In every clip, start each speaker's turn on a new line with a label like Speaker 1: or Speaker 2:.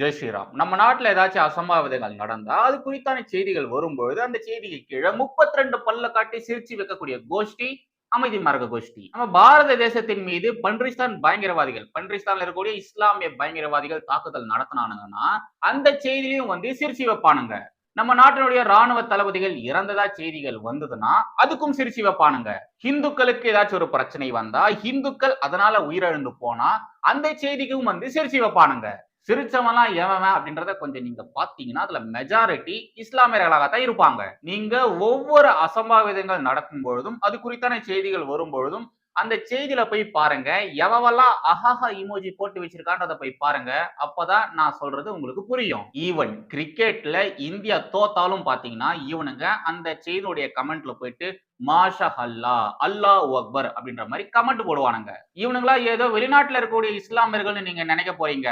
Speaker 1: ஜெய் ஸ்ரீராம். நம்ம நாட்டில் ஏதாச்சும் அசம்பாவிதங்கள் நடந்தால் அது குறித்தான செய்திகள் வரும்பொழுது அந்த செய்திக்கு கீழே முப்பத்தி ரெண்டு பல்ல காட்டி சிரிச்சு வைக்கக்கூடிய கோஷ்டி அமைதி மார்க்க கோஷ்டி. நம்ம பாரத தேசத்தின் மீது பன்றிஸ்தான் பயங்கரவாதிகள் பன்றிஸ்தான்ல இருக்கக்கூடிய இஸ்லாமிய பயங்கரவாதிகள் தாக்குதல் நடத்தினானுங்கன்னா அந்த செய்திலையும் வந்து சிரிச்சு வைப்பானுங்க. நம்ம நாட்டினுடைய ராணுவ தளபதிகள் இறந்ததா செய்திகள் வந்ததுன்னா அதுக்கும் சிரிச்சு வைப்பானுங்க. ஹிந்துக்களுக்கு ஏதாச்சும் ஒரு பிரச்சனை வந்தா ஹிந்துக்கள் அதனால உயிரிழந்து போனா அந்த செய்திக்கும் வந்து சிரிச்சு வைப்பானுங்க. சிரிச்சவன்லாம் எவன் அப்படின்றத கொஞ்சம் நீங்க பாத்தீங்கன்னா அதுல மெஜாரிட்டி இஸ்லாமியர்களாக தான் இருப்பாங்க. நீங்க ஒவ்வொரு அசம்பாவிதங்கள் நடக்கும் பொழுதும் அது குறித்தான செய்திகள் வரும் பொழுதும் அந்த செய்தியில போய் பாருங்க எவவெல்லாம் அஹஹா இமோஜி போட்டு வச்சிருக்கான்றத போய் பாருங்க அப்பதான் நான் சொல்றது உங்களுக்கு புரியும். ஈவன் கிரிக்கெட்ல இந்தியா தோத்தாலும் பாத்தீங்கன்னா இவனுங்க அந்த செய்தியுடைய கமெண்ட்ல போயிட்டு மாஷா அல்லா அல்லாஹ் அக்பர் அப்படின்ற மாதிரி கமெண்ட் போடுவானுங்க. இவனுங்களா ஏதோ வெளிநாட்டுல இருக்கக்கூடிய இஸ்லாமியர்கள்னு நீங்க நினைக்க போறீங்க.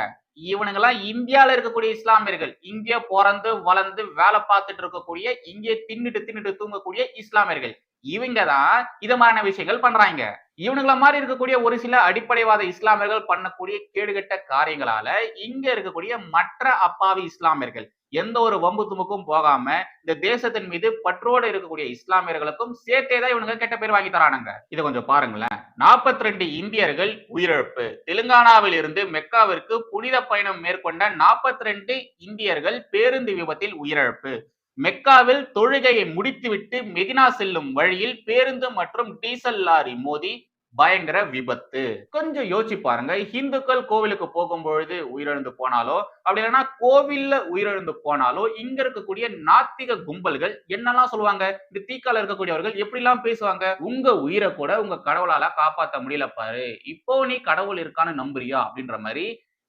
Speaker 1: இவனுங்கெல்லாம் இந்தியால இருக்கக்கூடிய இஸ்லாமியர்கள். இங்கே பிறந்து வளர்ந்து வேலை பார்த்துட்டு இருக்கக்கூடிய இங்கே தின்னுட்டு தின்னுட்டு தூங்கக்கூடிய இஸ்லாமியர்கள். இவங்க தான் இது மாதிரியான விஷயங்கள் பண்றாங்க. இவனுங்கள மாதிரி இருக்கக்கூடிய ஒரு சில அடிப்படைவாத இஸ்லாமியர்கள் பண்ணக்கூடிய கேடுகட்ட காரியங்களால இங்க இருக்கக்கூடிய மற்ற அப்பாவி இஸ்லாமியர்கள் எந்த ஒரு வம்பு துமுக்கும் போகாம இந்த தேசத்தின் மீது பற்றோடு இருக்கக்கூடிய இஸ்லாமியர்களுக்கும் சேர்த்தே தான் இவனுங்க கெட்ட பேர் வாங்கி தரானுங்க. இதை கொஞ்சம் பாருங்களேன். நாற்பத்தி ரெண்டு இந்தியர்கள் உயிரிழப்பு. தெலுங்கானாவில் இருந்து மெக்காவிற்கு புனித பயணம் மேற்கொண்ட நாற்பத்தி ரெண்டு இந்தியர்கள் பேருந்து விபத்தில் உயிரிழப்பு. மெக்காவில் தொழுகையை முடித்துவிட்டு மெதினா செல்லும் வழியில் பேருந்து மற்றும் டீசல் லாரி மோதி பயங்கர விபத்து. கொஞ்சம் யோசிச்சு பாருங்க. இந்துக்கள் கோவிலுக்கு போகும்பொழுது உயிரிழந்து போனாலோ அப்படி இல்லைன்னா கோவில்ல உயிரிழந்து போனாலோ இங்க இருக்கக்கூடிய நாத்திக கும்பல்கள் என்னெல்லாம் சொல்லுவாங்க? இந்த தீக்கால இருக்கக்கூடியவர்கள் எப்படிலாம் பேசுவாங்க? உங்க உயிரை கூட உங்க கடவுளால காப்பாத்த முடியல பாரு. இப்போ நீ கடவுள் இருக்கான்னு நம்புறியா? அப்படின்ற மாதிரி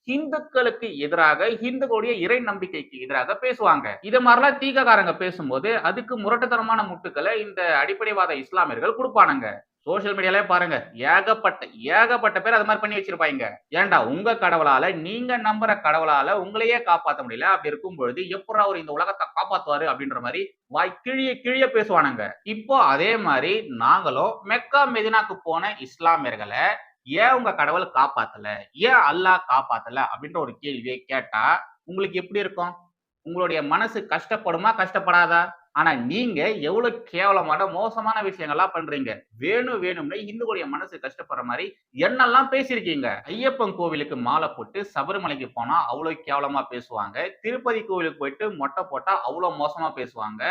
Speaker 1: ஹிந்துக்களுக்கு எதிராக இந்துக்களுடைய இறை நம்பிக்கைக்கு எதிராக பேசுவாங்க. இதை மாதிரிலாம் தீகக்காரங்க பேசும்போது அதுக்கு முரட்டுத்தனமான முட்டுக்களை இந்த அடிப்படைவாத இஸ்லாமியர்கள் கொடுப்பானுங்க. சோசியல் மீடியாலே பாருங்க ஏகப்பட்ட ஏகப்பட்ட பேர் அது மாதிரி பண்ணி வச்சிருப்பாங்க. ஏன்டா உங்க கடவுளால நீங்க நம்புற கடவுளால உங்களையே காப்பாற்ற முடியல. அப்படி இருக்கும் பொழுது எப்படா அவர் இந்த உலகத்தை காப்பாத்துவாரு அப்படின்ற மாதிரி வாய் கிழிய கிழிய பேசுவானுங்க. இப்போ அதே மாதிரி நாங்களும் மெக்கா மெதினாக்கு போன இஸ்லாமியர்களை ஏன் உங்க கடவுள் காப்பாத்தல? ஏன் அல்லாஹ் காப்பாத்தல? அப்படின்ற ஒரு கேள்வியை கேட்டா உங்களுக்கு எப்படி இருக்கும்? உங்களுடைய மனசு கஷ்டப்படுமா கஷ்டப்படாதா? ஆனா நீங்க எவ்வளவு கேவலமான மோசமான விஷயங்கள்லாம் பண்றீங்க. வேணும் வேணும்னு இந்துடைய மனசு கஷ்டப்படுற மாதிரி என்னெல்லாம் பேசியிருக்கீங்க? ஐயப்பன் கோவிலுக்கு மாலை போட்டு சபரிமலைக்கு போனா அவ்வளவு கேவலமா பேசுவாங்க. திருப்பதி கோவிலுக்கு போயிட்டு மொட்டை போட்டா அவ்வளவு மோசமா பேசுவாங்க.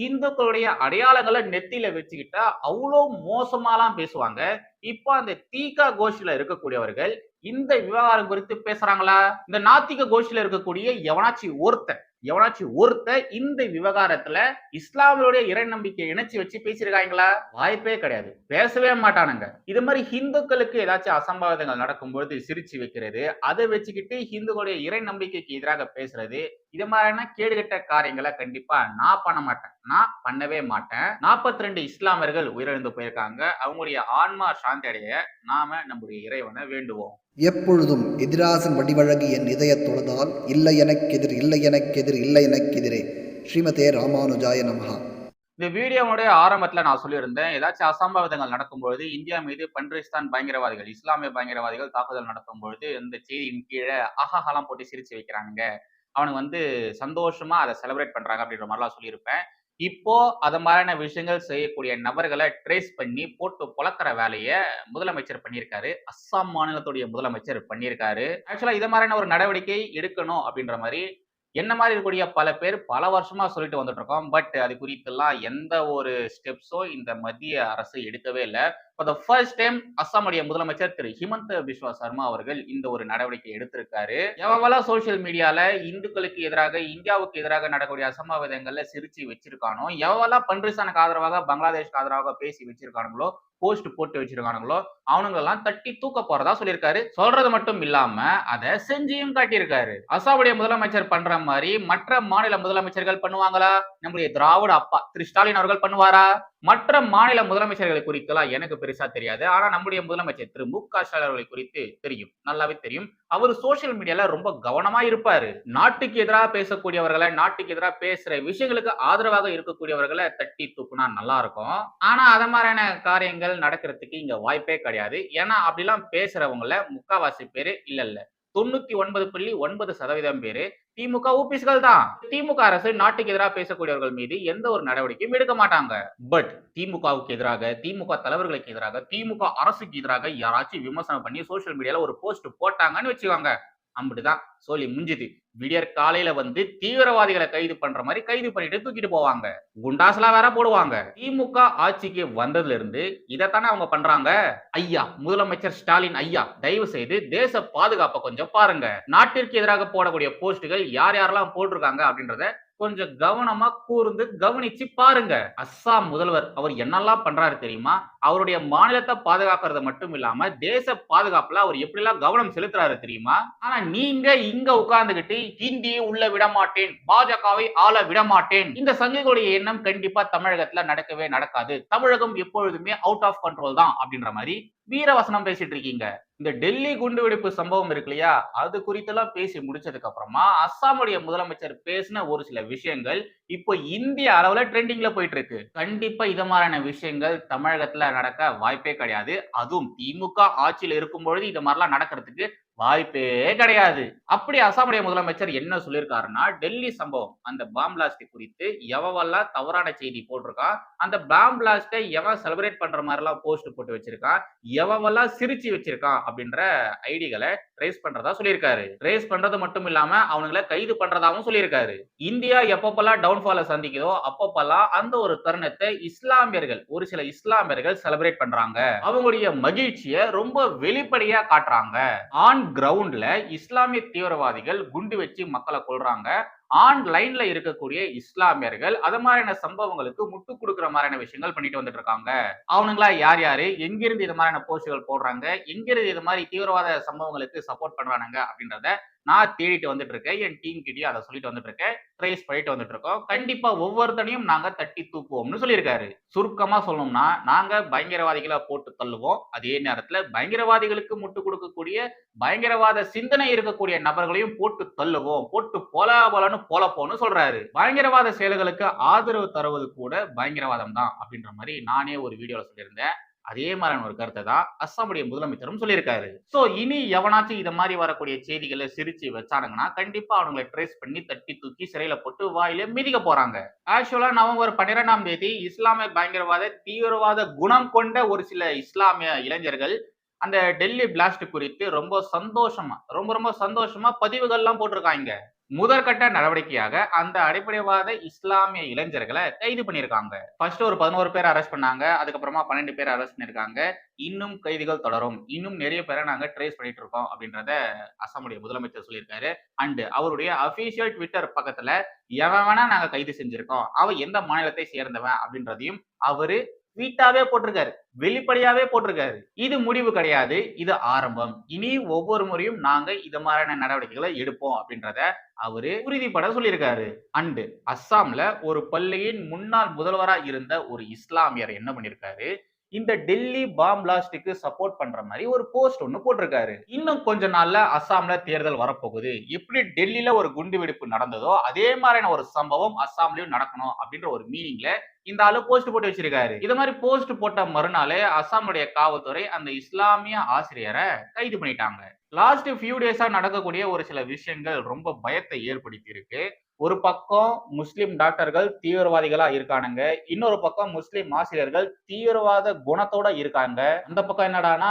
Speaker 1: ஹிந்துக்களுடைய அடையாளங்களை நெத்தியில வச்சுக்கிட்டா அவ்வளோ மோசமாலாம் பேசுவாங்க. இப்போ அந்த தீகா கோஷில இருக்கக்கூடியவர்கள் இந்த விவகாரம் குறித்து பேசுறாங்களா? இந்த நாத்திக கோஷில இருக்கக்கூடிய எவனாச்சி ஒருத்தன் எவனாச்சும் ஒருத்த இந்த விவகாரத்துல இஸ்லாமியோடைய இறை நம்பிக்கை இணைச்சு வச்சு பேசியிருக்காங்களா? வாய்ப்பே கிடையாது. பேசவே மாட்டானுங்க. இது மாதிரி ஹிந்துக்களுக்கு ஏதாச்சும் அசம்பாவிதங்கள் நடக்கும்பொழுது சிரிச்சு வைக்கிறது அதை வச்சுக்கிட்டு ஹிந்துக்களுடைய இறை நம்பிக்கைக்கு எதிராக பேசுறது இது மாதிரியான கேடுகட்ட காரியங்களை கண்டிப்பா நான் பண்ண மாட்டேன். நான் பண்ணவே மாட்டேன். நாற்பத்தி ரெண்டு இஸ்லாமியர்கள் உயிரிழந்து போயிருக்காங்க. அவங்களுடைய ஆன்மா சாந்தி அடைய நாம நம்முடைய இறைவனை வேண்டுவோம்.
Speaker 2: எப்பொழுதும் எதிராசன் வடிவழகி என் இதயத் தொழுதால் இல்லை எனக்கெதிர் இல்லை எனக்கெதிர் இல்லை எனக்கெதிரே ஸ்ரீமதே ராமானுஜாய நமஹா.
Speaker 1: இந்த வீடியோவுடைய ஆரம்பத்துல நான் சொல்லியிருந்தேன் ஏதாச்சும் அசம்பாவிதங்கள் நடக்கும்பொழுது இந்தியா மீது பன்றிஸ்தான் பயங்கரவாதிகள் இஸ்லாமிய பயங்கரவாதிகள் தாக்குதல் நடத்தும் பொழுது இந்த செய்தியின் கீழே அஹாஹாலாம் போட்டு சிரிச்சு வைக்கிறாங்க அவனுக்கு வந்து சந்தோஷமா அதை செலிப்ரேட் பண்றாங்க அப்படின்ற மாதிரிலாம் சொல்லியிருப்பேன். இப்போ அது மாதிரியான விஷயங்கள் செய்யக்கூடிய நபர்களை ட்ரேஸ் பண்ணி போட்டு புழக்கிற வேலையை முதலமைச்சர் பண்ணியிருக்காரு. அஸ்ஸாம் மாநிலத்துடைய முதலமைச்சர் பண்ணியிருக்காரு. ஆக்சுவலா இது மாதிரியான ஒரு நடவடிக்கை எடுக்கணும் அப்படின்ற மாதிரி என்ன மாதிரி இருக்கக்கூடிய பல பேர் பல வருஷமா சொல்லிட்டு வந்துட்டு இருக்கோம் பட் அது குறித்தெல்லாம் எந்த ஒரு ஸ்டெப்ஸோ இந்த மத்திய அரசு எடுக்கவே இல்லை. இப்போ த ஃபர்ஸ்ட் டைம் அஸ்ஸாமுடைய முதலமைச்சர் திரு ஹிமந்த பிஸ்வா சர்மா அவர்கள் இந்த ஒரு நடவடிக்கை எடுத்திருக்காரு. எவ்வளவு சோசியல் மீடியால இந்துக்களுக்கு எதிராக இந்தியாவுக்கு எதிராக நடக்கக்கூடிய அசம்பாவிதங்கள்ல சிரிச்சு வச்சிருக்கானோ எவ்வளவு பன்றிசானுக்கு ஆதரவாக பங்களாதேஷ்க்கு ஆதரவாக பேசி வச்சிருக்கானுங்களோ போஸ்ட் போட்டு வச்சிருக்கானுங்களோ அவனுங்களெல்லாம் தட்டி தூக்க போறதா சொல்லியிருக்காரு. சொல்றது மட்டும் இல்லாம அதை செஞ்சியும் காட்டியிருக்காரு. அசாவுடைய முதலமைச்சர் பண்ற மாதிரி மற்ற மாநில முதலமைச்சர்கள் பண்ணுவாங்களா? நம்முடைய திராவிட அப்பா திரு ஸ்டாலின் அவர்கள் பண்ணுவாரா? மற்ற மாநில முதலமைச்சர்களை குறித்தெல்லாம் எனக்கு பெருசா தெரியாது. ஆனா நம்முடைய முதலமைச்சர் திரு. மு. க. ஸ்டாலின் அவர்களை குறித்து தெரியும். நல்லாவே தெரியும். அவர் சோசியல் மீடியால ரொம்ப கவனமா இருப்பாரு. நாட்டுக்கு எதிராக பேசக்கூடியவர்களை நாட்டுக்கு எதிராக பேசுற விஷயங்களுக்கு ஆதரவாக இருக்கக்கூடியவர்களை தட்டி தூக்குனா நல்லா இருக்கும். ஆனா அத மாதிரியான காரியங்கள் நடக்கிறதுக்கு இங்க வாய்ப்பே கிடையாது. ஏன்னா அப்படிலாம் பேசுறவங்கள முக்காவாசி பேரு இல்ல இல்ல தொண்ணூத்தி ஒன்பது புள்ளி ஒன்பது சதவீதம் பேரு திமுக ஊபிஸ்கள் தான். திமுக அரசு நாட்டுக்கு எதிராக பேசக்கூடியவர்கள் மீது எந்த ஒரு நடவடிக்கையும் எடுக்க மாட்டாங்க. பட் திமுகவுக்கு எதிராக திமுக தலைவர்களுக்கு எதிராக திமுக அரசுக்கு எதிராக யாராச்சும் விமர்சனம் பண்ணி சோசியல் மீடியால ஒரு போஸ்ட் போட்டாங்கன்னு வச்சுக்கோங்க. அப்படிதான் சொல்லி முடிஞ்சுது விடியற் காலையில வந்து தீவிரவாதிகளை கைது பண்ற மாதிரி கைது பண்ணிட்டு தூக்கிட்டு போவாங்க. குண்டாஸ்லாம் வேற போடுவாங்க. திமுக ஆட்சிக்கு வந்ததுல இருந்து இதைத்தானே அவங்க பண்றாங்க? ஐயா முதலமைச்சர் ஸ்டாலின் ஐயா தயவு செய்து தேச பாதுகாப்பை கொஞ்சம் பாருங்க. நாட்டிற்கு எதிராக போடக்கூடிய போஸ்டுகள் யார் யாரெல்லாம் போட்டிருக்காங்க அப்படின்றத கொஞ்சம் கவனமா கூர்ந்து கவனிச்சு பாருங்க. அஸ்ஸாம் முதல்வர் அவர் என்னெல்லாம் பண்றாரு தெரியுமா? அவருடைய மாநிலத்தை பாதுகாக்கிறது மட்டும் இல்லாம தேச பாதுகாப்புல அவர் எப்படிலாம் கவனம் செலுத்துறாரு தெரியுமா? ஆனா நீங்க இங்க உட்கார்ந்துகிட்டு ஹிந்தியை உள்ள விட மாட்டேன் பாஜகவை ஆள விட மாட்டேன் இந்த சங்கிகளுடைய எண்ணம் கண்டிப்பா தமிழகத்துல நடக்கவே நடக்காது. தமிழகம் எப்பொழுதுமே அவுட் ஆஃப் கண்ட்ரோல் தான் அப்படின்ற மாதிரி வீரவசனம் பேசிட்டு இருக்கீங்க. இந்த டெல்லி குண்டுவெடிப்பு சம்பவம் இருக்கு இல்லையா? அது குறித்தெல்லாம் பேசி முடிச்சதுக்கு அப்புறமா அஸ்ஸாமுடைய முதலமைச்சர் பேசின ஒரு சில விஷயங்கள் இப்போ இந்திய அளவுல ட்ரெண்டிங்ல போயிட்டு இருக்கு. கண்டிப்பா இது மாதிரியான விஷயங்கள் தமிழகத்துல நடக்க வாய்ப்பே கிடையாது. அதுவும் திமுக ஆட்சியில் இருக்கும் பொழுது இந்த மாதிரிலாம் நடக்கிறதுக்கு வாய்ப்பே கிடையாது. அப்படி அசாமுடைய முதலமைச்சர் என்ன சொல்லியிருக்காருன்னா டெல்லி சம்பவம் அந்த பாம் பிளாஸ்ட் குறித்து எவெல்லாம் தவறான செய்தி போட்டிருக்கான் அந்த பாம் பிளாஸ்டை எவன் செலிப்ரேட் பண்ற மாதிரிலாம் போஸ்ட் போட்டு வச்சிருக்கான் எவெல்லாம் சிரிச்சு வச்சிருக்கான் அப்படின்ற ஐடிகளை ட்ரேஸ் பண்றதா சொல்லியிருக்காரு. ட்ரேஸ் பண்றது மட்டும் இல்லாம அவனுங்களை கைது பண்றதாகவும் சொல்லியிருக்காரு. இந்தியா எப்பப்பெல்லாம் டவுன்ஃபால சந்திக்குதோ அப்பப்பெல்லாம் அந்த ஒரு தருணத்தை இஸ்லாமியர்கள் ஒரு சில இஸ்லாமியர்கள் செலிப்ரேட் பண்றாங்க. அவங்களுடைய மகிழ்ச்சியை ரொம்ப வெளிப்படையா காட்டுறாங்க. ஆன் கிரவுண்ட்ல இஸ்லாமிய தீவிரவாதிகள் குண்டு வச்சு மக்களை கொல்றாங்க. ஆன்லைன்ல இருக்கக்கூடிய இஸ்லாமியர்கள் அது மாதிரியான சம்பவங்களுக்கு முட்டு கொடுக்குற மாதிரியான விஷயங்கள் பண்ணிட்டு வந்துட்டு இருக்காங்க. அவனுங்களா? யார் யாரு? எங்கிருந்து இது மாதிரியான போஸ்டுகள் போடுறாங்க? எங்கிருந்து இது மாதிரி தீவிரவாத சம்பவங்களுக்கு சப்போர்ட் பண்றானுங்க அப்படின்றத நான் தேடிட்டு வந்துட்டு இருக்கேன் என் டீம் கிட்டயும் அதை சொல்லிட்டு வந்துட்டு இருக்கேன் ட்ரேஸ் பண்ணிட்டு வந்துட்டு இருக்கோம் கண்டிப்பா ஒவ்வொருத்தனையும் நாங்க தட்டி தூக்குவோம்னு சொல்லியிருக்காரு. சுருக்கமா சொல்லணும்னா நாங்க பயங்கரவாதிகளை போட்டு தள்ளுவோம். அதே நேரத்துல பயங்கரவாதிகளுக்கு முட்டு கொடுக்கக்கூடிய பயங்கரவாத சிந்தனை இருக்கக்கூடிய நபர்களையும் போட்டு தள்ளுவோம். போட்டு போல போலன்னு போல போன்னு சொல்றாரு. பயங்கரவாத செயல்களுக்கு ஆதரவு தருவது கூட பயங்கரவாதம் தான் அப்படின்ற மாதிரி நானே ஒரு வீடியோல சொல்லியிருந்தேன். அதே மாதிரியான ஒரு கருத்தை தான் அஸ்ஸாமுடைய முதலமைச்சரும் சொல்லியிருக்காரு. ஸோ இனி எவனாச்சும் இதை மாதிரி வரக்கூடிய செய்திகளை சிரிச்சு வச்சானுங்கன்னா கண்டிப்பா அவங்களை ட்ரேஸ் பண்ணி தட்டி தூக்கி சிறையில போட்டு வாயில மிதிக்க போறாங்க. ஆக்சுவலா நவம்பர் பன்னிரெண்டாம் தேதி இஸ்லாமிய பயங்கரவாத தீவிரவாத குணம் கொண்ட ஒரு சில இஸ்லாமிய இளைஞர்கள் அந்த டெல்லி பிளாஸ்ட் குறித்து ரொம்ப சந்தோஷமா ரொம்ப ரொம்ப சந்தோஷமா பதிவுகள்லாம் போட்டிருக்காங்க. முதற்கட்ட நடவடிக்கையாக அந்த அடிப்படைவாத இஸ்லாமிய இளைஞர்களை கைது பண்ணியிருக்காங்க. ஃபர்ஸ்ட் ஒரு பதினோரு பேர் அரெஸ்ட் பண்ணாங்க. அதுக்கப்புறமா பன்னெண்டு பேர் அரெஸ்ட் பண்ணியிருக்காங்க. இன்னும் கைதுகள் தொடரும். இன்னும் நிறைய பேரை நாங்கள் ட்ரேஸ் பண்ணிட்டு இருக்கோம் அப்படின்றத அசாமுடைய முதலமைச்சர் சொல்லியிருக்காரு. அண்ட் அவருடைய அபிஷியல் ட்விட்டர் பக்கத்துல எவன் வேணா நாங்கள் கைது செஞ்சிருக்கோம். அவன் எந்த மாநிலத்தை சேர்ந்தவன் அப்படின்றதையும் அவரு ட்வீட்டாவே போட்டிருக்காரு. வெளிப்படையாவே போட்டிருக்காரு. இது முடிவு கிடையாது. இது ஆரம்பம். இனி ஒவ்வொரு முறையும் நாங்க இது மாதிரியான நடவடிக்கைகளை எடுப்போம் அப்படின்றத அவரு உறுதிப்பட சொல்லியிருக்காரு. அண்டு அஸ்ஸாம்ல ஒரு பள்ளியின் முன்னாள் முதல்வரா இருந்த ஒரு இஸ்லாமியர் என்ன பண்ணிருக்காரு இந்த டெல்லி பாம் பிளாஸ்டுக்கு சப்போர்ட் பண்ற மாதிரி ஒரு போஸ்ட் ஒன்னு போட்டிருக்காரு. இன்னும் கொஞ்ச நாள்ல அஸ்ஸாம்ல தேர்தல் வரப்போகுது. எப்படி டெல்லியில ஒரு குண்டு வெடிப்பு நடந்ததோ அதே மாதிரியான ஒரு சம்பவம் அஸ்ஸாம்லயும் நடக்கணும் அப்படின்ற ஒரு மீனிங்ல இந்த ஆளு போஸ்ட் போட்டு வச்சிருக்காரு. இது மாதிரி போஸ்ட் போட்ட மறுநாளே அஸ்ஸாமுடைய காவல்துறை அந்த இஸ்லாமிய ஆசிரியரை கைது பண்ணிட்டாங்க. லாஸ்ட் ஃபியூ டேஸா நடக்கக்கூடிய ஒரு சில விஷயங்கள் ரொம்ப பயத்தை ஏற்படுத்தி இருக்கு ஒரு பக்கம் முஸ்லிம் டாக்டர்கள் தீவிரவாதிகளா இருக்கானுங்க இன்னொரு பக்கம் முஸ்லிம் ஆசிரியர்கள் தீவிரவாத குணத்தோட இருக்காங்க. அந்த பக்கம் என்னடானா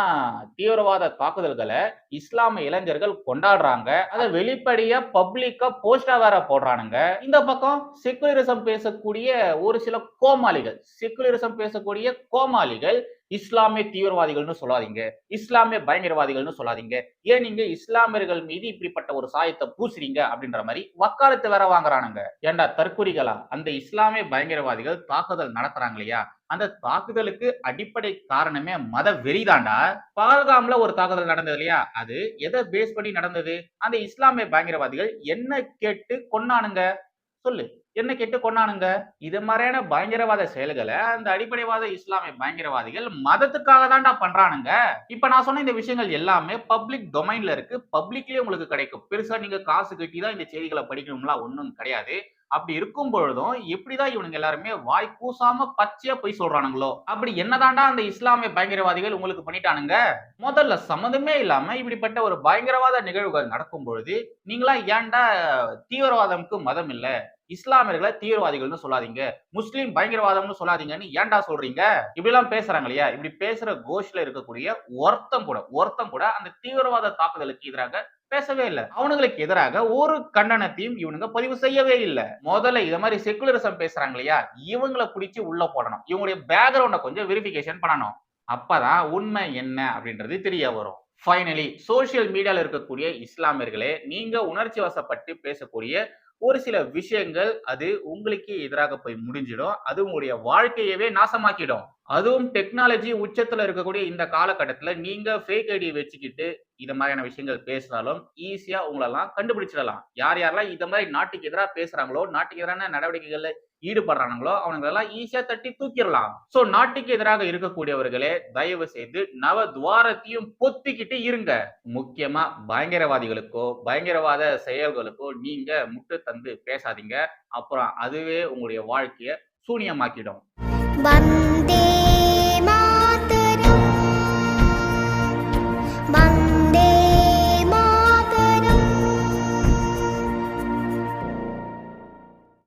Speaker 1: தீவிரவாத தாக்குதல்களை இஸ்லாமிய இளைஞர்கள் கொண்டாடுறாங்க. அதை வெளிப்படையா பப்ளிக்கா போஸ்டா வேற போடுறானுங்க. இந்த பக்கம் செக்குலரிசம் பேசக்கூடிய ஒரு சில கோமாளிகள் செக்குலரிசம் பேசக்கூடிய கோமாளிகள் இஸ்லாமிய தீவிரவாதிகள்னு சொல்லாதீங்க. இஸ்லாமிய பயங்கரவாதிகள்னு சொல்லாதீங்க. ஏன் நீங்க இஸ்லாமியர்கள் மீது இப்படிப்பட்ட ஒரு சாயத்தை பூசுறீங்க அப்படின்ற மாதிரி வக்காலத்து வேற வாங்குறானுங்க. ஏண்டா தற்குறிகளா அந்த இஸ்லாமிய பயங்கரவாதிகள் தாக்குதல் நடத்துறாங்க இல்லையா? அந்த தாக்குதலுக்கு அடிப்படை காரணமே மத வெறிதாண்டா? பகல்காம்ல ஒரு தாக்குதல் நடந்தது இல்லையா? அது எதை பேஸ் பண்ணி நடந்தது? அந்த இஸ்லாமிய பயங்கரவாதிகள் என்ன கேட்டு கொன்னானுங்க? சொல்லு. என்ன கேட்டு கொண்டானுங்க? இது மாதிரியான பயங்கரவாத செயல்களை அந்த அடிப்படைவாத இஸ்லாமிய பயங்கரவாதிகள் மதத்துக்காக தான்டா பண்றானுங்க. இப்ப நான் சொன்ன இந்த விஷயங்கள் எல்லாமே பப்ளிக் டொமைன்ல இருக்கு. பப்ளிக்லயே உங்களுக்கு கிடைக்கும். பெருசா நீங்க காசு கட்டி தான் இந்த செய்திகளை படிக்கணும்லாம் ஒன்றும் கிடையாது. அப்படி இருக்கும் பொழுதும் எப்படிதான் இவனுங்க எல்லாருமே வாய் கூசாம பச்சையா போய் சொல்றானுங்களோ? அப்படி என்னதாண்டா அந்த இஸ்லாமிய பயங்கரவாதிகள் உங்களுக்கு பண்ணிட்டானுங்க? முதல்ல சம்மந்தமே இல்லாம இப்படிப்பட்ட ஒரு பயங்கரவாத நிகழ்வுகள் நடக்கும் பொழுது நீங்களா ஏன்டா தீவிரவாதம்க்கு மதம் இல்லை? இஸ்லாமியர்களை தீவிரவாதிகள்னு சொல்லாதீங்க. முஸ்லீம் பயங்கரவாதம்னு சொல்லாதீங்கன்னு ஏன்டா சொல்றீங்க? இப்படி எல்லாம் பேசுறாங்க இல்லையா? இப்படி பேசுற கோஷ்ல இருக்கக்கூடிய ஒருத்தம் கூட ஒருத்தம் கூட அந்த தீவிரவாத தாக்குதலுக்கு எதிராக பேசவே இல்லை. அவனுங்களுக்கு எதிராக ஒரு கண்டனத்தையும் இவனுங்க பதிவு செய்யவே இல்லை. முதல்ல இத மாதிரி செக்குலரிசம் பேசுறாங்க இல்லையா? இவங்களை பிடிச்சி உள்ள போடணும். இவங்களுடைய பேக்ரவுண்ட கொஞ்சம் வெரிஃபிகேஷன் பண்ணணும். அப்பதான் உண்மை என்ன அப்படின்றது தெரிய வரும். ஃபைனலி சோசியல் மீடியாவில் இருக்கக்கூடிய இஸ்லாமியர்களே நீங்க உணர்ச்சி வசப்பட்டு பேசக்கூடிய ஒரு சில விஷயங்கள் அது உங்களுக்கு எதிராக போய் முடிஞ்சிடும். அது உங்களுடைய வாழ்க்கையவே நாசமாக்கிடும். அதுவும் டெக்னாலஜி உச்சத்துல இருக்கக்கூடிய இந்த காலகட்டத்துல நீங்க ஃபேக் ஐடி வச்சுக்கிட்டு இந்த மாதிரியான விஷயங்கள் பேசினாலும் ஈஸியா உங்களெல்லாம் கண்டுபிடிச்சிடலாம். யார் யாரெல்லாம் இந்த மாதிரி நாட்டுக்கு எதிராக பேசுறாங்களோ நாட்டுக்கு எதிரான நடவடிக்கைகள்ல ஈடுபடுறானுங்களோ அவனுங்க எல்லாம் ஈஸியா தட்டி தூக்கிடலாம். சோ நாட்டுக்கு எதிராக இருக்கக்கூடியவர்களே தயவு செய்து நவ துவாரத்தையும் பொத்திக்கிட்டு இருங்க. முக்கியமா பயங்கரவாதிகளுக்கோ பயங்கரவாத செயல்களுக்கோ நீங்க முட்டு தந்து பேசாதீங்க. அப்புறம் அதுவே உங்களுடைய வாழ்க்கையை சூனியமாக்கிடும்.